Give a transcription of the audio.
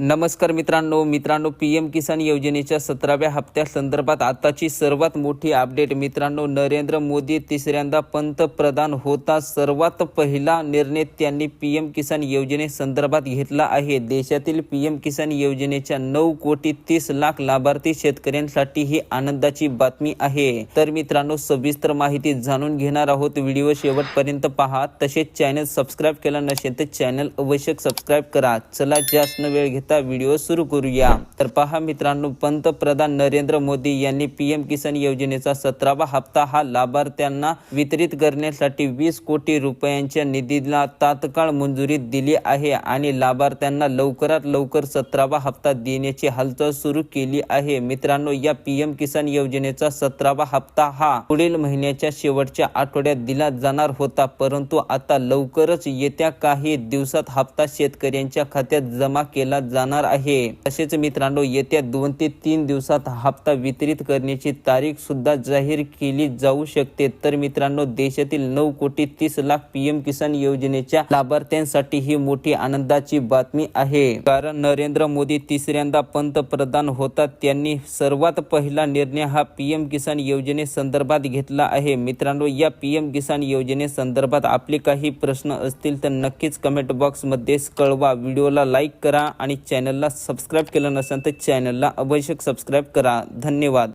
नमस्कार मित्रांनो मित्रांनो पी एम किसान योजनेच्या सतराव्या हप्त्या संदर्भात आताची सर्वात मोठी अपडेट मित्रांनो नरेंद्र मोदी तिसऱ्यांदा पंतप्रधान होता सर्वात पहिला निर्णय त्यांनी पी एम किसान योजनेसंदर्भात घेतला आहे. देशातील पी एम किसान योजनेच्या नऊ कोटी तीस लाख लाभार्थी शेतकऱ्यांसाठी ही आनंदाची बातमी आहे. तर मित्रांनो सविस्तर माहिती जाणून घेणार आहोत. व्हिडिओ शेवटपर्यंत पहा. तसेच चॅनल सबस्क्राईब केला नसेल तर चॅनल आवश्यक सबस्क्राईब करा. चला जास्त वेळ घेत व्हिडिओ सुरू करूया. तर पहा मित्रांनो पंतप्रधान नरेंद्र मोदी यांनी पीएम किसान योजनेचा सतरावा हप्ता हा लाभार्थ्यांना वितरित करण्यासाठी वीस कोटी रुपयांच्या निधीला तात्काळ मंजुरी दिली आहे आणि लाभार्थ्यांना लवकरात लवकर सतरावा हप्ता देण्याची हालचाल सुरू केली आहे. मित्रांनो या पीएम किसान योजनेचा सतरावा हप्ता हा पुढील महिन्याच्या शेवटच्या आठवड्यात दिला जाणार होता. परंतु आता लवकरच येत्या काही दिवसात हप्ता शेतकऱ्यांच्या खात्यात जमा केला जा जाणार आहे. तसेच मित्रांनो येत्या दोन ते तीन दिवसात हप्ता वितरित करण्याची तारीख सुद्धा जाहीर केली जाऊ शकते. तर मित्रांनो देशातील नऊ कोटी तीस लाख पीएम किसान योजनेच्या लाभार्थ्यांसाठी ही मोठी आनंदाची बातमी आहे. कारण नरेंद्र मोदी तिसऱ्यांदा पंतप्रधान होतात. त्यांनी सर्वात पहिला निर्णय हा पीएम किसान योजने संदर्भात घेतला आहे. मित्रांनो या पीएम किसान योजने संदर्भात आपले काही प्रश्न असतील तर नक्कीच कमेंट बॉक्समध्ये कळवा. व्हिडिओला लाईक करा आणि चॅनलला सबस्क्राईब केलं नसेल तर चॅनलला आवश्यक सबस्क्राईब करा. धन्यवाद.